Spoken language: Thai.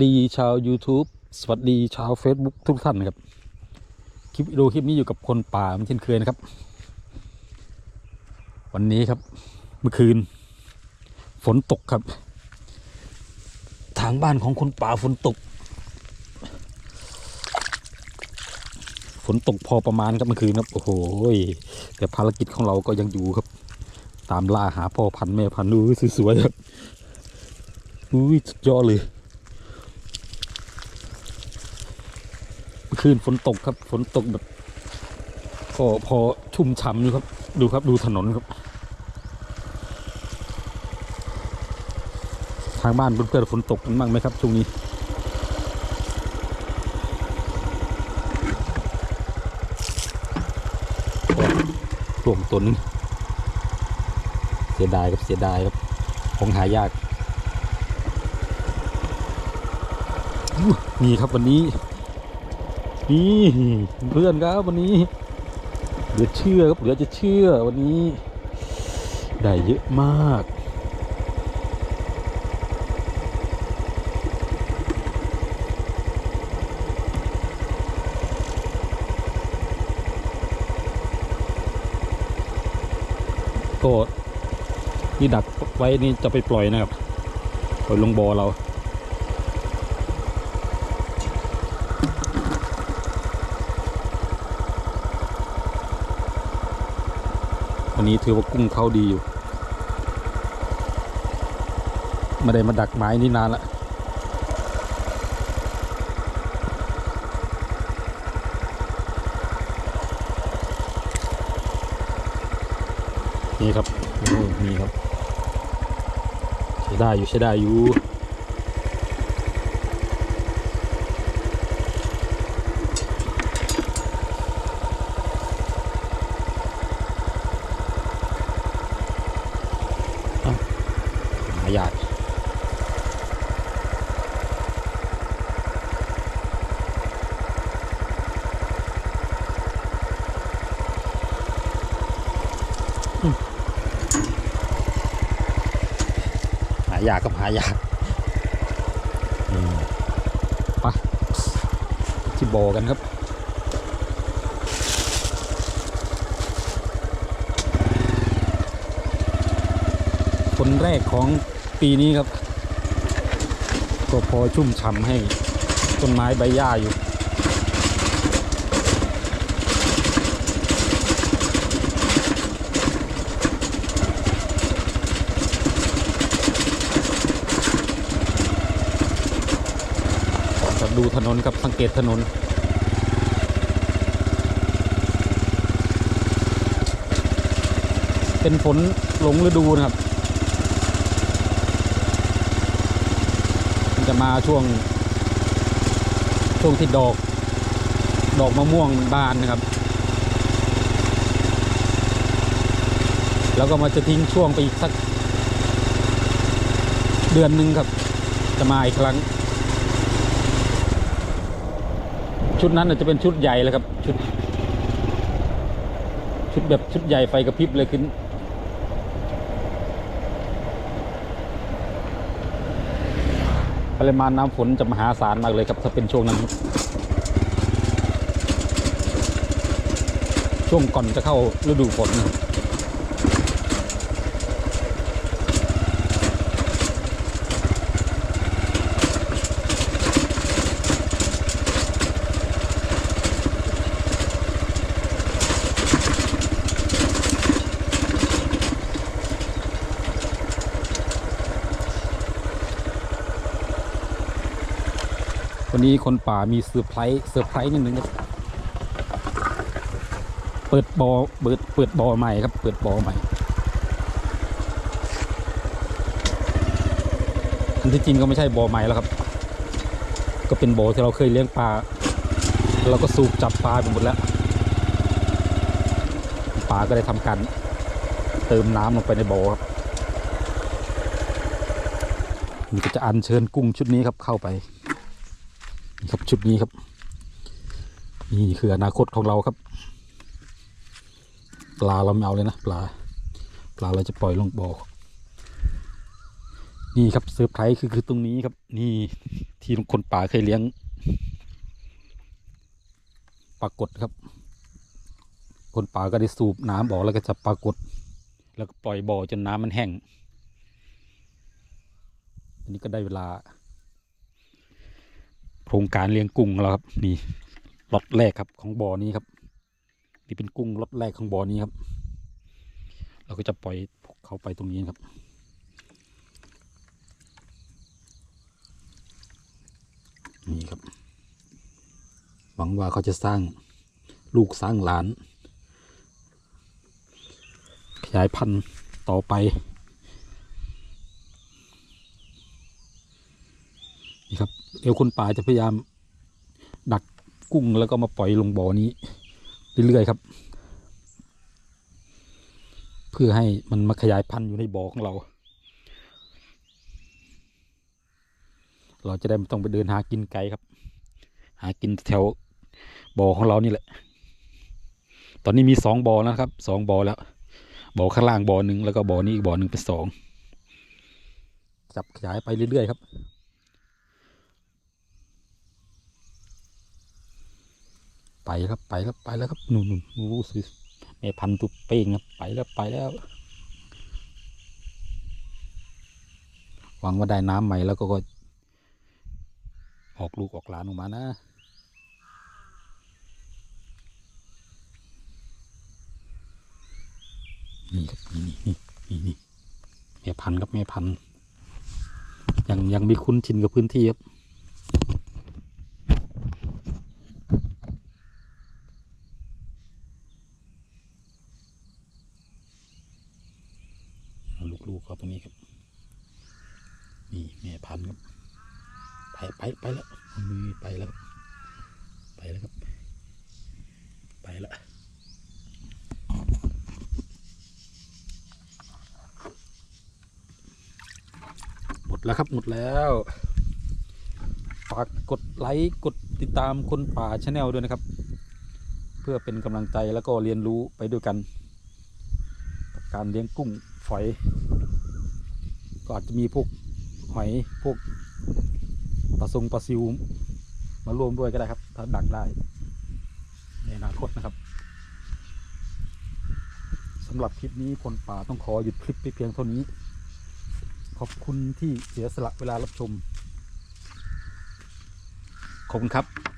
ดีชาว YouTube สวัสดีชาว Facebook ทุกท่านนะครับ คลิปวิดีโอคลิปนี้อยู่กับคนป่าเหมือนเช่นเคยนะครับ วันนี้ครับเมื่อคืน ฝนตกครับ ทางบ้านของคนป่าฝนตก ฝนตกพอประมาณครับเมื่อคืนครับโอ้โหแต่ภารกิจของเราก็ยังอยู่ครับ ตามล่าหาพ่อพันธุ์แม่พันธุ์ดูสวยๆครับอุ้ยสุดยอดเลย เมื่อ คืนฝนตกครับ ฝนตกแบบก็พอชุ่มฉ่ำอยู่ครับ ดูครับดูถนนครับ ทางบ้านเพื่อนๆฝนตกกันบ้างไหมครับช่วงนี้รวมตัวนึงเสียดายครับเสียดายครับของหายากอู้นี่ครับวันนี้ นี่เพื่อนครับวันนี้เหลือเชื่อครับเหลือจะเชื่อวันนี้ ได้เยอะมาก ก็ที่ดักไว้นี่จะไปปล่อยนะครับปล่อยลงบอเรา วันนี้ถือว่ากุ้งเข้าดีอยู่ไม่ได้มาดักไม้นี่นานละนี่ครับนี่ครับใช้ได้อยู่ใช้ได้อยู่ หายากหายากกับหายากอืมไปที่บอกันครับคนแรกของ ปีนี้ครับ ก็พอชุ่มฉ่ำให้ต้นไม้ใบหญ้าอยู่ดูถนนครับสังเกตถนนเป็นฝนหลงฤดูนะครับ มันจะมาช่วง ช่วงที่ดอก ดอกมะม่วงบานนะครับ แล้วก็มาจะทิ้งช่วงไปอีกสัก เดือนหนึ่งครับ จะมาอีกครั้ง ชุดนั้นอาจจะเป็นชุดใหญ่แล้วครับ ชุด ชุดแบบชุดใหญ่ไฟกระพริบเลยขึ้น ริมาณน้ำฝนจะมหาศาลมากเลยครับถ้าเป็นช่วงนั้น ช่วงก่อนจะเข้าฤดูฝนนะ วันนี้คนป่ามีเซอร์ไพรส์เซอร์ไพรส์นิดนึงครับเปิดบอ่อเปิดเปิดบอ่อใหม่ครับ เปิดบอ่อใหม่อันที่จริงก็ไม่ใช่บอ่อใหม่แล้วครับ ก็เป็นบ่อที่เราเคยเลี้ยงปลาเราก็สูบจับปลาไปหมดแล้วปลาก็ได้ทำการเติมน้ำลงไปในบ่อครับนี่ก็จะอัญเชิญกุ้งชุดนี้ครับเข้าไป ครับชุดนี้ครับ นี่คืออนาคตของเราครับ ปลาเราไม่เอาเลยนะปลา ปลาเราจะปล่อยลงบ่อนี่ครับเซอร์ไพรส์คือคือตรงนี้ครับ นี่ที่คนป่าเคยเลี้ยงปรากฏครับ คนป่าก็ได้สูบน้ำออแล้วก็จะปรากฏ แล้วก็ปล่อยบ่อจนน้ำมันแห้งอันนี้ก็ได้เวลา โครงการเลี้ยงกุ้งแล้วครับนี่ล็อตแรกครับของบ่อนี้ครับ นี่เป็นกุ้งล็อตแรกของบ่อนี้ครับ เราก็จะปล่อยพวกเขาไปตรงนี้ครับนี่ครับ หวังว่าเขาจะสร้างลูกสร้างหลาน ขยายพันธุ์ต่อไป นี่ครับเอวคนป่าจะพยายาม ดักกุ้งแล้วก็มาปล่อยลงบ่อนี้ เรื่อยๆครับ เพื่อให้มันมาขยายพันธุ์อยู่ในบ่อของเรา เราจะได้ไม่ต้องไปเดินหากินไกลครับ หากินแถวบ่อของเรานี่แหละ ตอนนี้มีสองบ่อแล้วนะครับสองบ่อแล้วบ่อข้างล่างบ่อหนึ่งแล้วก็บ่อนี้อีกบ่อหนึ่งเป็นสองจับขยายไปเรื่อยๆครับ ไปครับไปครับไปแล้วครับนู่นนู่นโอ้โหสิแม่พันธุ์ตุเป้งครับไปแล้วไปแล้ว หวังว่าได้น้ำใหม่แล้วก็ก็ออกลูกออกหลานออกมานะนี่ครับนี่นี่นี่นี่แม่พันธุ์ครับแม่พันธุ์ยังยังมีคุ้นชินกับพื้นที่ครับ เอาลูกๆเขาตรงนี้ครับ นี่แม่พันธุ์ครับ ไปไปไปแล้วนี่ไปแล้ว ไปแล้วครับ ไปแล้วหมดแล้วครับหมดแล้วฝากกดไลค์กดติดตามคนป่าชาแนลด้วยนะครับ เพื่อเป็นกำลังใจแล้วก็เรียนรู้ไปด้วยกัน กับการเลี้ยงกุ้งฝอย ก็อาจจะมีพวกหอยพวกปลาทรงปลาซิวมาร่วมด้วยก็ได้ครับ ถ้าดักได้ในอนาคตนะครับสำหรับคลิปนี้คนป่าต้องขอหยุดคลิปไปเพียงเท่านี้ ขอบคุณที่เสียสละเวลารับชม ขอบคุณครับ